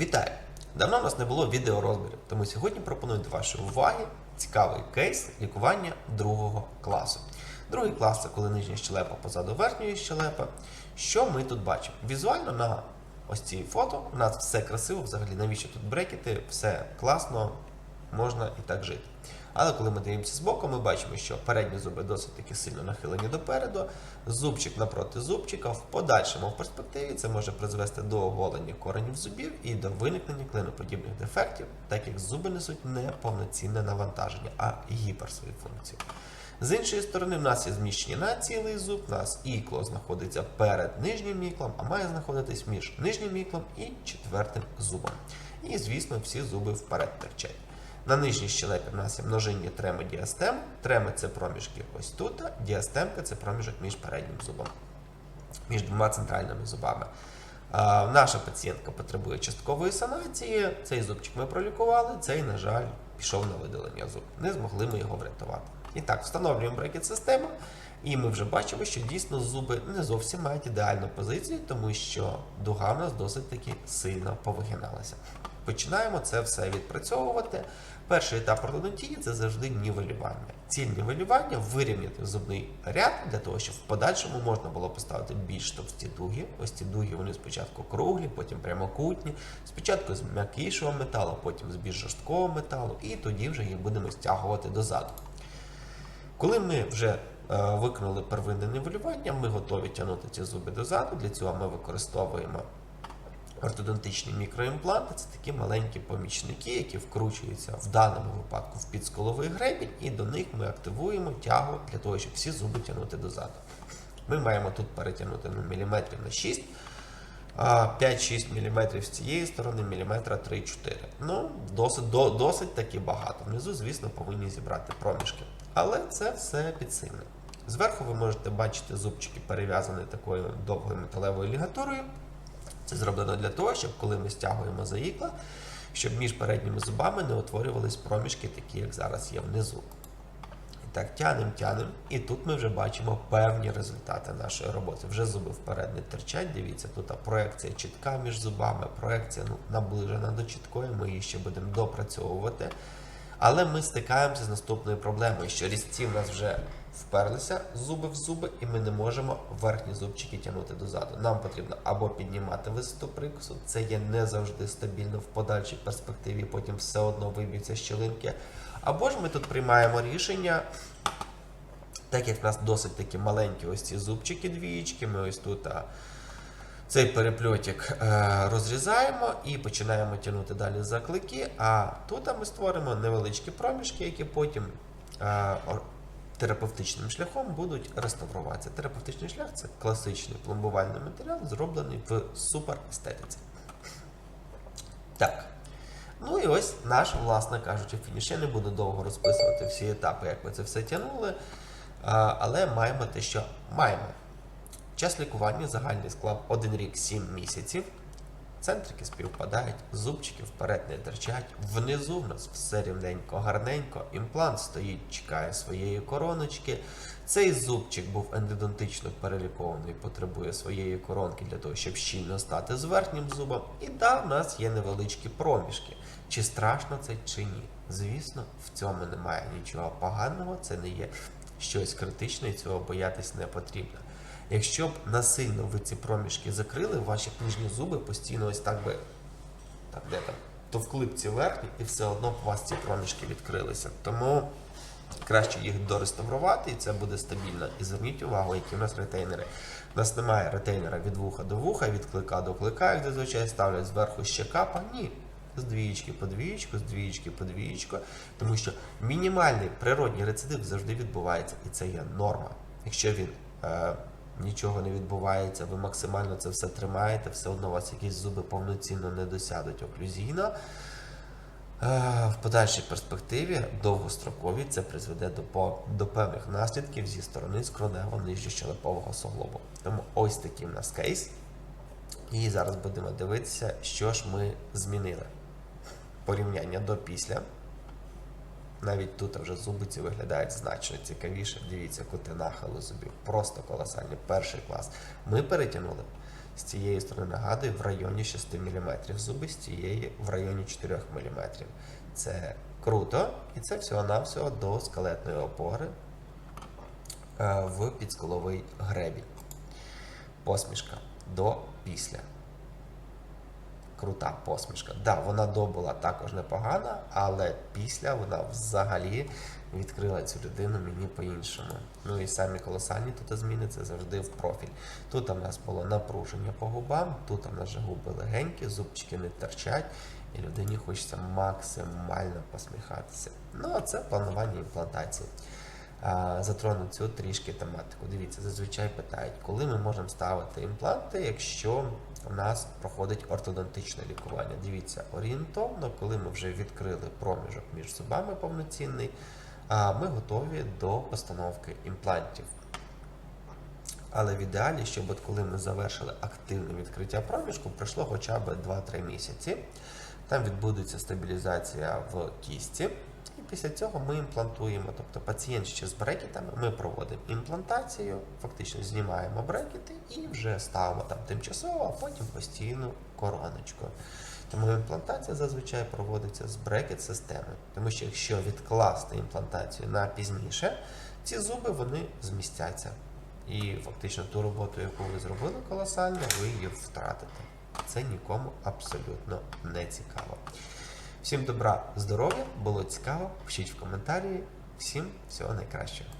Вітаю! Давно у нас не було відеорозбірів, тому сьогодні пропоную до вашої уваги цікавий кейс лікування другого класу. Другий клас це коли нижня щелепа позаду верхньої щелепи. Що ми тут бачимо? Візуально на ось цій фото у нас все красиво, взагалі навіщо тут брекети, все класно, можна і так жити. Але коли ми дивимося збоку, ми бачимо, що передні зуби досить таки сильно нахилені допереду, зубчик напроти зубчика. В подальшому в перспективі це може призвести до оголення коренів зубів і до виникнення клиноподібних дефектів, так як зуби несуть не повноцінне навантаження, а гіпер свою функцію. З іншої сторони, в нас є зміщення на цілий зуб, у нас ікло знаходиться перед нижнім іклом, а має знаходитись між нижнім іклом і четвертим зубом. І, звісно, всі зуби вперед терчать. На нижній щелепі в нас є множинні треми діастем. Треми це проміжки ось тут, діастемка це проміжок між переднім зубом, між двома центральними зубами. Наша пацієнтка потребує часткової санації. Цей зубчик ми пролікували, цей, на жаль, пішов на видалення зуб. Не змогли ми його врятувати. І так, встановлюємо брекет систему, і ми вже бачимо, що дійсно зуби не зовсім мають ідеальну позицію, тому що дуга в нас досить таки сильно повигиналася. Починаємо це все відпрацьовувати. Перший етап ортодонтії це завжди нівелювання. Ціль нівелювання вирівняти зубний ряд для того, щоб в подальшому можна було поставити більш товсті дуги. Ось ці дуги вони спочатку круглі, потім прямокутні, спочатку з м'якішого металу, потім з більш жорсткого металу, і тоді вже їх будемо стягувати дозаду. Коли ми вже е, виконали первинне нівелювання, ми готові тягнути ці зуби дозаду. Для цього ми використовуємо ортодонтичні мікроімпланти. Це такі маленькі помічники, які вкручуються в даному випадку в підсколовий гребінь, і до них ми активуємо тягу для того, щоб всі зуби тягнути дозаду. Ми маємо тут перетягнути ну, міліметрів на 6. 5-6 мм з цієї сторони, міліметра 3-4. Ну, досить, до, досить таки багато. Внизу, звісно, повинні зібрати проміжки. Але це все підсильне. Зверху ви можете бачити зубчики перев'язані такою довгою металевою лігатурою. Це зроблено для того, щоб коли ми стягуємо за ікла, щоб між передніми зубами не утворювались проміжки, такі як зараз є внизу. І так, тянем, тянем. І тут ми вже бачимо певні результати нашої роботи. Вже зуби вперед не терчать. Дивіться, тут проекція чітка між зубами, проекція ну, наближена до чіткої, ми її ще будемо допрацьовувати. Але ми стикаємося з наступною проблемою, що різці в нас вже вперлися зуби в зуби, і ми не можемо верхні зубчики тягнути дозаду. Нам потрібно або піднімати висоту прикусу, це є не завжди стабільно в подальшій перспективі, потім все одно виб'ються щілинки. Або ж ми тут приймаємо рішення, так як в нас досить такі маленькі ось ці зубчики двієчки, ми ось тут. Цей перепльотик е, розрізаємо і починаємо тягнути далі за клики. А тут ми створимо невеличкі проміжки, які потім е, терапевтичним шляхом будуть реставруватися. Терапевтичний шлях це класичний пломбувальний матеріал, зроблений в суперестетиці. Так. Ну і ось наш, власне кажучи, фініш. Я не буду довго розписувати всі етапи, як ми це все тягнули. Але маємо те, що маємо. Час лікування загальний склав 1 рік 7 місяців. Центрики співпадають, зубчики вперед не терчать. Внизу в нас все рівненько, гарненько. Імплант стоїть, чекає своєї короночки. Цей зубчик був ендодонтично перелікований, потребує своєї коронки для того, щоб щільно стати з верхнім зубом. І да, в нас є невеличкі проміжки. Чи страшно це, чи ні? Звісно, в цьому немає нічого поганого, це не є щось критичне, і цього боятись не потрібно. Якщо б насильно ви ці проміжки закрили, ваші нижні зуби постійно ось так би так, де там, товкли б ці верхні, і все одно б у вас ці проміжки відкрилися. Тому краще їх дореставрувати, і це буде стабільно. І зверніть увагу, які в нас ретейнери. У нас немає ретейнера від вуха до вуха, від клика до клика, як зазвичай ставлять зверху ще капа. Ні. З двієчки по двієчку, з двієчки по двієчку, тому що мінімальний природній рецидив завжди відбувається, і це є норма. Якщо він е, нічого не відбувається, ви максимально це все тримаєте, все одно у вас якісь зуби повноцінно не досядуть оклюзійно. Е, В подальшій перспективі довгострокові це призведе до, до певних наслідків зі сторони скронево нижньощелепового суглобу. Тому ось такий в нас кейс. І зараз будемо дивитися, що ж ми змінили. Порівняння до після. Навіть тут вже зубиці виглядають значно цікавіше. Дивіться, кути нахилу зубів. Просто колосальні. Перший клас. Ми перетягнули З цієї сторони нагадую в районі 6 мм, зуби з цієї в районі 4 мм. Це круто, і це всього-навсього до скелетної опори е, в підскуловий гребінь. Посмішка до після. Крута посмішка. Да, вона до була також непогана, але після вона взагалі відкрила цю людину мені по-іншому. Ну і самі колосальні тут зміни це завжди в профіль. Тут у нас було напруження по губам, тут у нас же губи легенькі, зубчики не торчать, і людині хочеться максимально посміхатися. Ну, а це планування імплантації. Затрону цю трішки тематику. Дивіться, зазвичай питають, коли ми можемо ставити імпланти, якщо у нас проходить ортодонтичне лікування. Дивіться, орієнтовно, коли ми вже відкрили проміжок між зубами повноцінний, ми готові до постановки імплантів. Але в ідеалі, щоб от коли ми завершили активне відкриття проміжку, пройшло хоча б 2-3 місяці. Там відбудеться стабілізація в кісті. Після цього ми імплантуємо. Тобто пацієнт ще з брекетами, ми проводимо імплантацію, фактично знімаємо брекети і вже ставимо там тимчасово, а потім постійну короночку. Тому імплантація зазвичай проводиться з брекет-системи. Тому що якщо відкласти імплантацію на пізніше, ці зуби вони змістяться. І фактично ту роботу, яку ви зробили колосально, ви її втратите. Це нікому абсолютно не цікаво. Всім добра, здоров'я, було цікаво. Пишіть в коментарі. Всім всього найкращого.